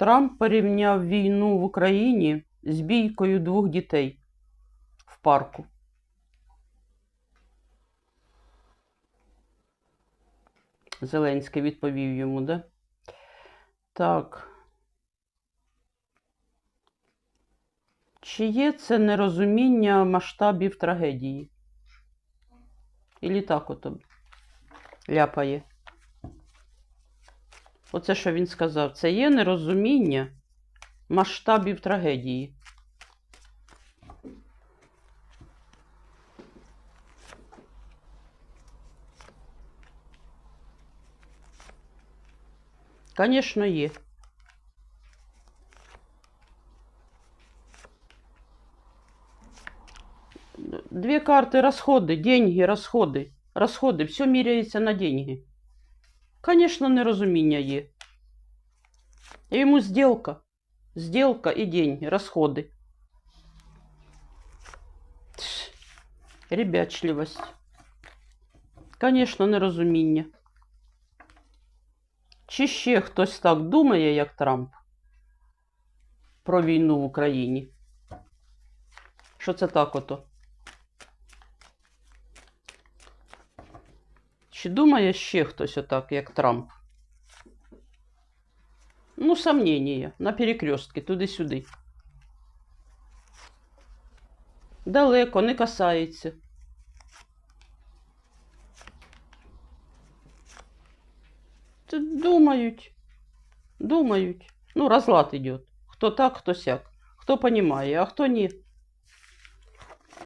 Трамп порівняв війну в Україні з бійкою двох дітей в парку. Зеленський відповів йому, да? Так. Чи є це нерозуміння масштабів трагедії? Ілі так ото ляпає. Оце, що він сказав, це є нерозуміння масштабів трагедії. Звісно, є. Две карты расходы, деньги, расходы. Расходы, все міряється на деньги. Конечно, нерозуміння є. Йому сделка. Сделка і деньги, расходи. Тш, Ребячливость. Конечно, нерозуміння. Чи ще хтось так думає, як Трамп, про війну в Україні? Що це так ото? Чи думає ще хтось отак, як Трамп? Ну, сомнення, на перекрестки, туди-сюди. Далеко, не касається. Думають. Думають. Ну, розлад идет. Хто так, хто сяк. Хто понімає, а хто ні.